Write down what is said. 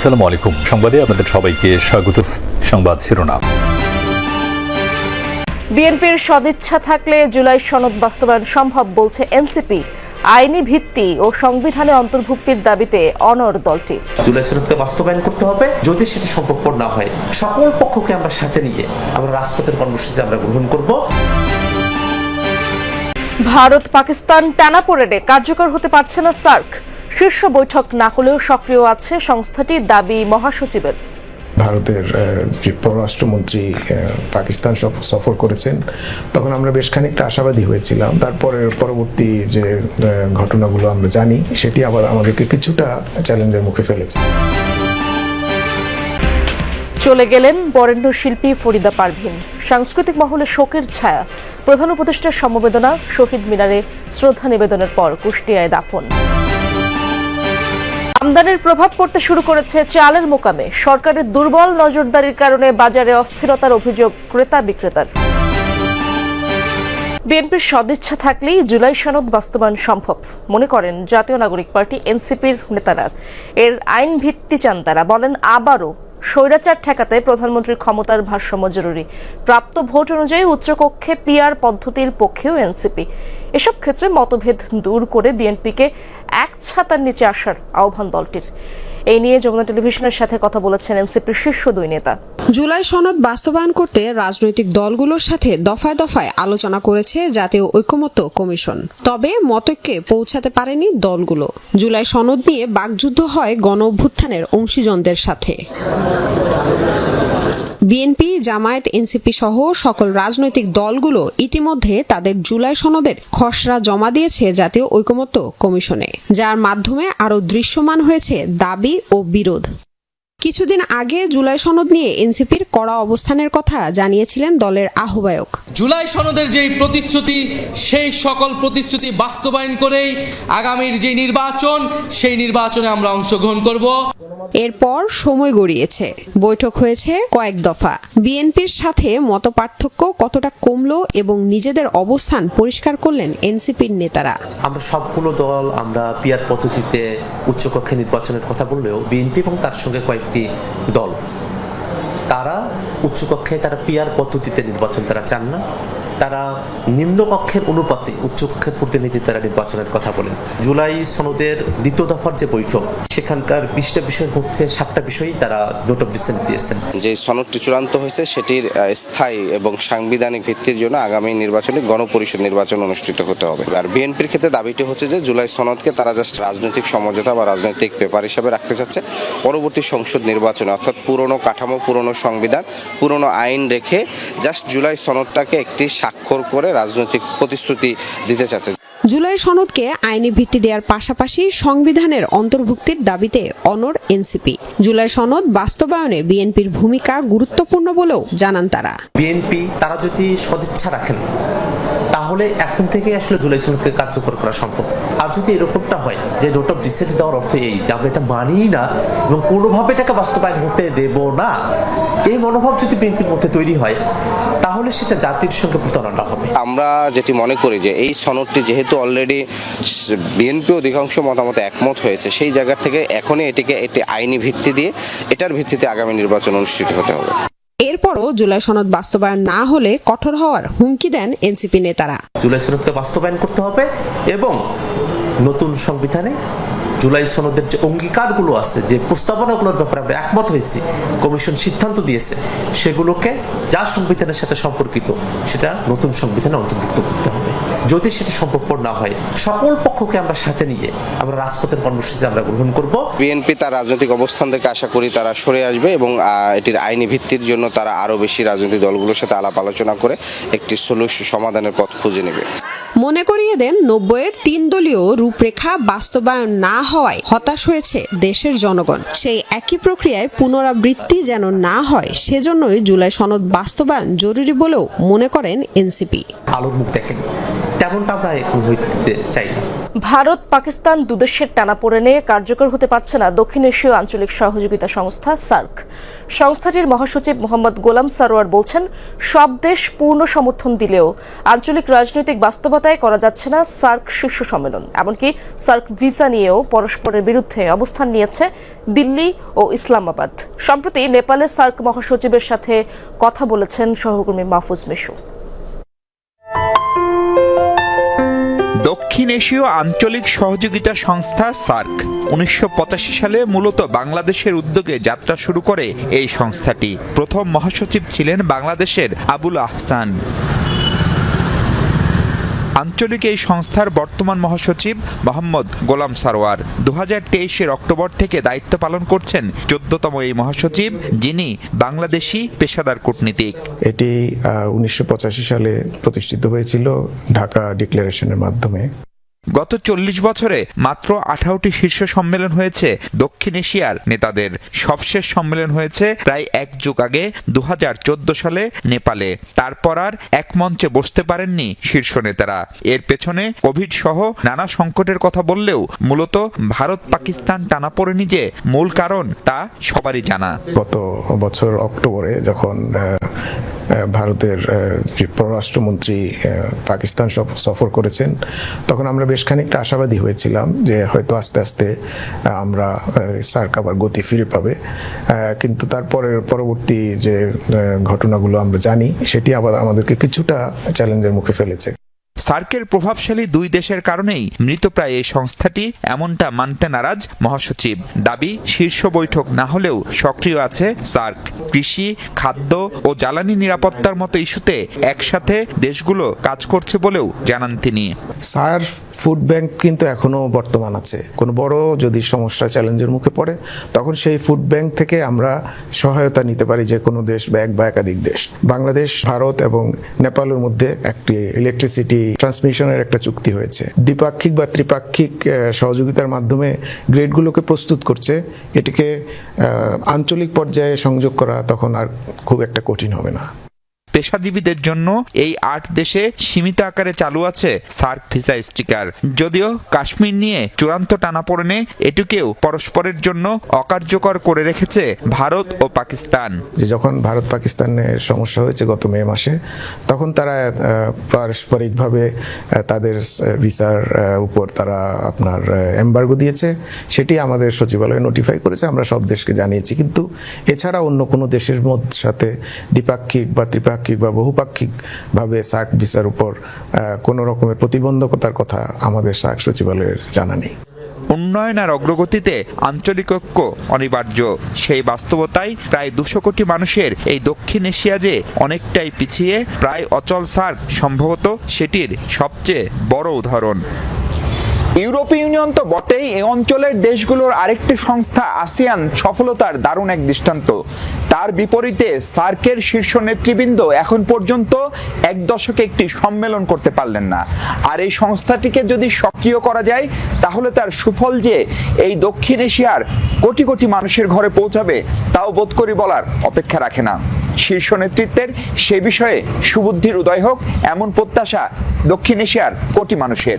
আসসালামু আলাইকুম। সংবাদে আপনাদের সবাইকে স্বাগত। সংবাদ শিরোনাম। বিএনপির সদিচ্ছা থাকলে জুলাই সনদ বাস্তবায়ন সম্ভব বলছে এনসিপি। আইনি ভিত্তি ও সংবিধানে অন্তর্ভুক্তির দাবিতে অনর দলটি। জুলাই সনদকে বাস্তবায়ন করতে হবে যদি সেটা সম্ভবপর না হয়। সকল পক্ষকে আমরা সাথে নিয়ে আমরা রাজপথের কর্মসূচি আমরা গ্রহণ করব। ভারত পাকিস্তান টানাপোড়েনে কার্যকর হতে পারছে না সার্ক। শীর্ষ বৈঠক না হলেও সক্রিয় আছে সংস্থাটির দাবি মহাসচিবের। ভারতের যে পররাষ্ট্রমন্ত্রী পাকিস্তান সফ- সফর করেছেন তখন আমরা বেশ খানিকটা আশাবাদী হয়েছিলাম। তারপরে পরবর্তী যে ঘটনাগুলো আমরা জানি সেটি আবার আমাদেরকে কিছুটা চ্যালেঞ্জের মুখে ফেলেছে। চলে গেলেন বরেণ্য শিল্পী ফরিদা পারভিন। সাংস্কৃতিক মহলে শোকের ছায়া। প্রধান উপদেষ্টার সমবেদনা শহীদ মিনারে শ্রদ্ধা নিবেদনের পর কুষ্টিয়ায় দাফন। আমদানির প্রভাব পড়তে শুরু করেছে চালের মোকামে। সরকারের দুর্বল নজরদারির কারণে বাজারে অস্থিরতার অভিযোগ ক্রেতা বিক্রেতার। বিএনপির সদিচ্ছা থাকলেই জুলাই সনদ বাস্তবায়ন সম্ভব, মনে করেন জাতীয় নাগরিক পার্টি এনসিপির নেতারা। এর আইন ভিত্তি চান তারা, বলেন আবারও স্বৈরাচার ঠেকাতে প্রধানমন্ত্রীর ক্ষমতার ভারসাম্য জরুরি। প্রাপ্ত ভোট অনুযায়ী উচ্চকক্ষে পিআর পদ্ধতির পক্ষেও এনসিপি। এসব ক্ষেত্রে মতভেদ দূর করে বিএনপিকে এক ছাতার নিচে আসার আহ্বান দলটির। এই নিয়ে যমুনা টেলিভিশনের সাথে কথা বলেছেন এনসিপির শীর্ষ দুই নেতা। জুলাই সনদ বাস্তবায়ন করতে রাজনৈতিক দলগুলোর সাথে দফায় দফায় আলোচনা করেছে জাতীয় ঐকমত্য কমিশন। তবে মতৈক্যে পৌঁছাতে পারেনি দলগুলো। জুলাই সনদ নিয়ে বাকযুদ্ধ হয় গণ অভ্যুত্থানের অংশীজনদের সাথে। বিএনপি, জামায়াত, এনসিপি সহ সকল রাজনৈতিক দলগুলো ইতিমধ্যে তাদের জুলাই সনদের খসড়া জমা দিয়েছে জাতীয় ঐকমত্য কমিশনে, যার মাধ্যমে আরও দৃশ্যমান হয়েছে দাবি ও বিরোধ। কিছুদিন আগে জুলাই সনদ নিয়ে এনসিপির কড়া অবস্থানের কথা জানিয়েছিলেন দলের আহ্বায়ক। জুলাই সনদের যেই প্রতিশ্রুতি, সেই সকল প্রতিশ্রুতি বাস্তবায়ন করেই আগামীর যে নির্বাচন, সেই নির্বাচনে আমরা অংশগ্রহণ করব। এরপর সময় গড়িয়েছে। বৈঠক হয়েছে কয়েক দফা। বিএনপির সাথে মতপার্থক্য কতটা কমলো এবং নিজেদের অবস্থান পরিষ্কার করলেন এনসিপির নেতারা? আমরা সবগুলো দল আমরা পিয়ার পদ্ধতিতে উচ্চকক্ষে নির্বাচনের কথা বললেও বিএনপি এবং তার সঙ্গে কয়েকটি দল। তারা উচ্চকক্ষে তারা পিয়ার পদ্ধতিতে নির্বাচন তারা চান না। তারা নিম্নকক্ষের অনুপাতে উচ্চকক্ষের প্রতিনিধি তারা নির্বাচনের কথা বলেন। জুলাই সনদের দ্বিতীয় দফার যে বৈঠক, সেখানকার বিশটা বিষয়ের মধ্যে সাতটা বিষয়ই তারা নোট অফ ডিসেন্ট দিয়েছেন। যে সনদটি চূড়ান্ত হয়েছে, সেটির স্থায়ী এবং সাংবিধানিক ভিত্তির জন্য আগামী নির্বাচনে গণপরিষদ নির্বাচন অনুষ্ঠিত হতে হবে। আর বিএনপির ক্ষেত্রে দাবিটি হচ্ছে যে, জুলাই সনদকে তারা জাস্ট রাজনৈতিক সমঝোতা বা রাজনৈতিক পেপার হিসাবে রাখতে চাচ্ছে। পরবর্তী সংসদ নির্বাচনে, অর্থাৎ পুরনো কাঠামো, পুরনো সংবিধান, পুরনো আইন রেখে জাস্ট জুলাই সনদটাকে একটি স্বাক্ষর করে রাজনৈতিক প্রতিশ্রুতি দিতে চাচ্ছে। জুলাই সনদকে আইনি ভিত্তি দেওয়ার পাশাপাশি সংবিধানের অন্তর্ভুক্তির দাবিতে অনর এনসিপি। জুলাই সনদ বাস্তবায়নে বিএনপির ভূমিকা গুরুত্বপূর্ণ বলেও জানান তারা। বিএনপি তারা যদি সদিচ্ছা রাখেন তাহলে এখন থেকে আসলে জুলাই সনদকে কার্যকর করা সম্ভব। আর যদি এরকমটা হয় যে নোট অফ ডিসেন্ট দেওয়ার অর্থ এই যে আমরা এটা মানিই না এবং কোনোভাবে এটাকে বাস্তবায়ন হতে দেব না এই মনোভাব যদি বিএনপির মধ্যে তৈরি হয় তাহলে সেটা জাতির সঙ্গে প্রতারণা হবে। আমরা যেটি মনে করি যে এই সনদটি যেহেতু অলরেডি বিএনপি অধিকাংশ মতামত একমত হয়েছে সেই জায়গা থেকে এখনই এটিকে একটি আইনি ভিত্তি দিয়ে এটার ভিত্তিতে আগামী নির্বাচন অনুষ্ঠিত হতে হবে। এরপরও জুলাই সনদ বাস্তবায়ন না হলে কঠোর হওয়ার হুমকি দেন এনসিপি নেতারা। জুলাই সনদকে বাস্তবায়ন করতে হবে এবং নতুন সংবিধানে জুলাই সনদের যে অঙ্গীকারগুলো আছে, যে প্রস্তাবনাগুলোর ব্যাপারে আমরা একমত হয়েছি, কমিশন সিদ্ধান্ত দিয়েছে, সেগুলোকে যা সংবিধানের সাথে সম্পর্কিত, সেটা নতুন সংবিধানে অন্তর্ভুক্ত করতে হবে। যদি সেটা সম্ভবপর না হয়, সকল পক্ষকে আমরা সাথে নিয়ে আমরা রাজপথের কর্মসূচি আমরা গ্রহণ করব। বিএনপি তার রাজনৈতিক অবস্থান থেকে আশা করি তারা সরে আসবে এবং এটির আইনি ভিত্তির জন্য তারা আরও বেশি রাজনৈতিক দলগুলোর সাথে আলাপ আলোচনা করে একটি সলিউশন সমাধানের পথ খুঁজে নেবে। মনে করিয়ে দেন নব্বইয়ের তিন দলীয় রূপরেখা বাস্তবায়ন না হওয়ায় হতাশ হয়েছে দেশের জনগণ। সেই একই প্রক্রিয়ায় পুনরাবৃত্তি যেন না হয়, সেজন্যই জুলাই সনদ বাস্তবায়ন জরুরি বলেও মনে করেন এনসিপি। আলোর মুখ দেখেন। এমনটা আমরা এখন হইতে চাই ভারত, পাকিস্তান দুদেশের টানাপোড়েনে কার্যকর হতে পারছে না দক্ষিণ এশীয় আঞ্চলিক সহযোগিতা সংস্থা সার্ক। সংস্থাটির মহাসচিব মোহাম্মদ গোলাম সারোয়ার বলছেন, সব দেশ পূর্ণ সমর্থন দিলেও আঞ্চলিক রাজনৈতিক বাস্তবতায় করা যাচ্ছে না সার্ক শীর্ষ সম্মেলন। এমনকি সার্ক ভিসা নিয়েও পরস্পরের বিরুদ্ধে অবস্থান নিয়েছে দিল্লি ও ইসলামাবাদ। সম্প্রতি নেপালে সার্ক মহাসচিবের সাথে কথা বলেছেন সহকর্মী মাহফুজ মিশু। দক্ষিণ এশীয় আঞ্চলিক সহযোগিতা সংস্থা সার্ক। উনিশশো পঁচাশি সালে মূলত বাংলাদেশের উদ্যোগে যাত্রা শুরু করে এই সংস্থাটি। প্রথম মহাসচিব ছিলেন বাংলাদেশের আবুল আহসান। আঞ্চলিক এই সংস্থার বর্তমান মহাসচিব মোহাম্মদ গোলাম সারোয়ার। দু হাজার অক্টোবর থেকে দায়িত্ব পালন করছেন চোদ্দতম এই মহাসচিব, যিনি বাংলাদেশি পেশাদার কূটনীতিক। এটি উনিশশো পঁচাশি সালে প্রতিষ্ঠিত হয়েছিল ঢাকা ডিক্লারেশনের মাধ্যমে। গত চল্লিশ বছরে মাত্র আঠারোটি শীর্ষ সম্মেলন হয়েছে দক্ষিণ এশিয়ার নেতাদের। সবশেষ সম্মেলন হয়েছে প্রায় এক যুগ আগে দু হাজার চোদ্দ সালে নেপালে। তারপর আর এক মঞ্চে বসতে পারেননি শীর্ষ নেতারা। এর পেছনে কোভিড সহ নানা সংকটের কথা বললেও মূলত ভারত পাকিস্তান টানা পড়েনি যে মূল কারণ তা সবারই জানা। গত বছর অক্টোবরে যখন ভারতের যে পররাষ্ট্রমন্ত্রী পাকিস্তান সফ- সফর করেছেন, তখন আমরা বেশ খানিকটা আশাবাদী হয়েছিলাম যে হয়তো আস্তে আস্তে আমরা সার্ক আবার গতি ফিরে পাবে। কিন্তু তারপরের পরবর্তী যে ঘটনাগুলো আমরা জানি, সেটি আবার আমাদেরকে কিছুটা চ্যালেঞ্জের মুখে ফেলেছে। সার্কের প্রভাবশালী দুই দেশের কারণেই মৃতপ্রায় এই সংস্থাটি এমনটা মানতে নারাজ মহাসচিব। দাবি, শীর্ষ বৈঠক না হলেও সক্রিয় আছে সার্ক। কৃষি, খাদ্য ও জ্বালানি নিরাপত্তার মতো ইস্যুতে একসাথে দেশগুলো কাজ করছে বলেও জানান তিনি। সার ফুড ব্যাংক কিন্তু এখনও বর্তমান আছে। কোনো বড় যদি সমস্যা চ্যালেঞ্জের মুখে পড়ে, তখন সেই ফুড ব্যাংক থেকে আমরা সহায়তা নিতে পারি যে কোনো দেশ বা এক বা একাধিক দেশ। বাংলাদেশ, ভারত এবং নেপালের মধ্যে একটি ইলেকট্রিসিটি ট্রান্সমিশনের একটা চুক্তি হয়েছে। দ্বিপাক্ষিক বা ত্রিপাক্ষিক সহযোগিতার মাধ্যমে গ্রেডগুলোকে প্রস্তুত করছে। এটিকে আঞ্চলিক পর্যায়ে সংযোগ করা তখন আর খুব একটা কঠিন হবে না। পেশাজীবীদের জন্য এই আট দেশে সীমিত আকারে চালু আছে সার্ক ভিসা স্টিকার। যদিও কাশ্মীর নিয়ে চূড়ান্ত টানাপোড়েনে এটিকেও পরস্পরের জন্য অকার্যকর করে রেখেছে ভারত ও পাকিস্তান। যে যখন ভারত পাকিস্তানের সমস্যা হয়েছে গত মে মাসে, তখন তারা পারস্পরিকভাবে তাদের ভিসার উপর তারা আপনার এম্বার্গো দিয়েছে। সেটি আমাদের সচিবালয়ে নোটিফাই করেছে, আমরা সব দেশকে জানিয়েছি। কিন্তু এছাড়া অন্য কোনো দেশের মধ্যে সাথে দ্বিপাক্ষিক বা ত্রিপাক্ষিক বা বহুপাক্ষিকভাবে সার্ক ভিসার উপর কোনো রকমের প্রতিবন্ধকতার কথা আমাদের সার্ক সচিবালয়ের জানা নেই। উন্নয়ন আর অগ্রগতিতে আঞ্চলিক ঐক্য অনিবার্য। সেই বাস্তবতায় প্রায় দুশো কোটি মানুষের এই দক্ষিণ এশিয়া যে অনেকটাই পিছিয়ে প্রায় অচল সার্ক সম্ভবত সেটির সবচেয়ে বড় উদাহরণ। ইউরোপীয় ইউনিয়ন তো বটেই এই অঞ্চলের দেশগুলোর আরেকটি সংস্থা আসিয়ান সফলতার দারুণ এক দৃষ্টান্ত। তার বিপরীতে সার্কের শীর্ষ নেতৃবৃন্দ এখন পর্যন্ত এক দশকে একটি সম্মেলন করতে পারলেন না। আর এই সংস্থাটিকে যদি সক্রিয় করা যায়, তাহলে তার সুফল যে এই দক্ষিণ এশিয়ার কোটি কোটি মানুষের ঘরে পৌঁছাবে, তাও বোধ করি বলার অপেক্ষা রাখে না। শীর্ষ নেতৃত্বের সে বিষয়ে সুবুদ্ধির উদয় হোক, এমন প্রত্যাশা দক্ষিণ এশিয়ার কোটি মানুষের।